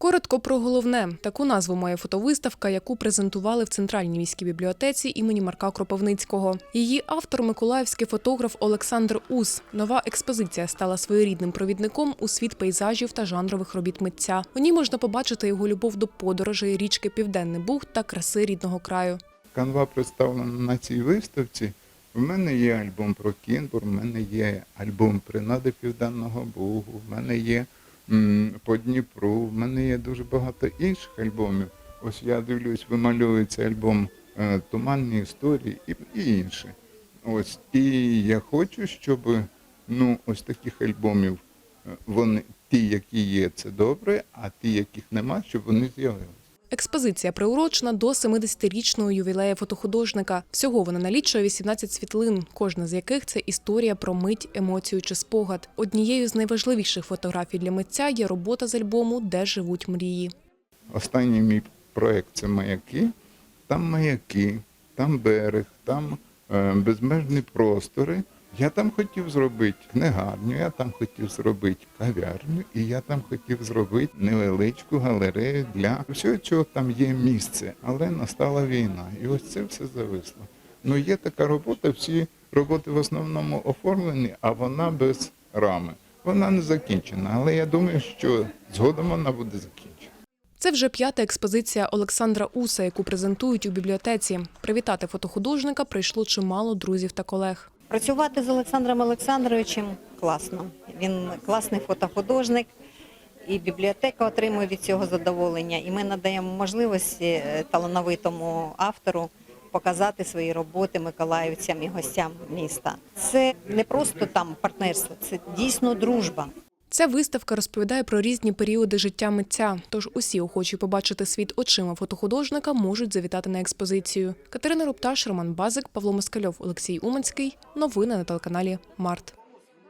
Коротко про головне. Таку назву має фотовиставка, яку презентували в центральній міській бібліотеці імені Марка Кропивницького. Її автор миколаївський фотограф Олександр Ус. Нова експозиція стала своєрідним провідником у світ пейзажів та жанрових робіт митця. У ній можна побачити його любов до подорожей, річки Південний Буг та краси рідного краю. Канва представлена на цій виставці. В мене є альбом про Кінбур, в мене є альбом Принади Південного Бугу, в мене є по Дніпру, в мене є дуже багато інших альбомів. Ось я дивлюсь, вимальовується альбом е, Туманні історії і, і інше. Ось. І я хочу, щоб ну, ось таких альбомів, е, вони, ті, які є, це добре, а ті, яких нема, щоб вони з'явилися. Експозиція приурочена до 70-річного ювілею фотохудожника. Всього вона налічує 18 світлин, кожна з яких це історія про мить, емоцію чи спогад. Однією з найважливіших фотографій для митця є робота з альбому Де живуть мрії. Останній мій проєкт це маяки. Там маяки, там берег, там е, безмежні простори. Я там хотів зробити книгарню, я там хотів зробити кав'ярню, і я там хотів зробити невеличку галерею для всього, чого там є місце. Але настала війна, і ось це все зависло. Ну є така робота, всі роботи в основному оформлені, а вона без рами. Вона не закінчена, але я думаю, що згодом вона буде закінчена. Це вже п'ята експозиція Олександра Уса, яку презентують у бібліотеці. Привітати фотохудожника прийшло чимало друзів та колег. Працювати з Олександром Олександровичем класно. Він класний фотохудожник, і бібліотека отримує від цього задоволення. І ми надаємо можливості е, талановитому автору показати свої роботи миколаївцям і гостям міста. Це не просто там партнерство, це дійсно дружба. Ця виставка розповідає про різні періоди життя митця. Тож усі охочі побачити світ очима фотохудожника можуть завітати на експозицію. Катерина Рупташ, Роман Базик, Павло Москальов, Олексій Уманський. Новини на телеканалі Март.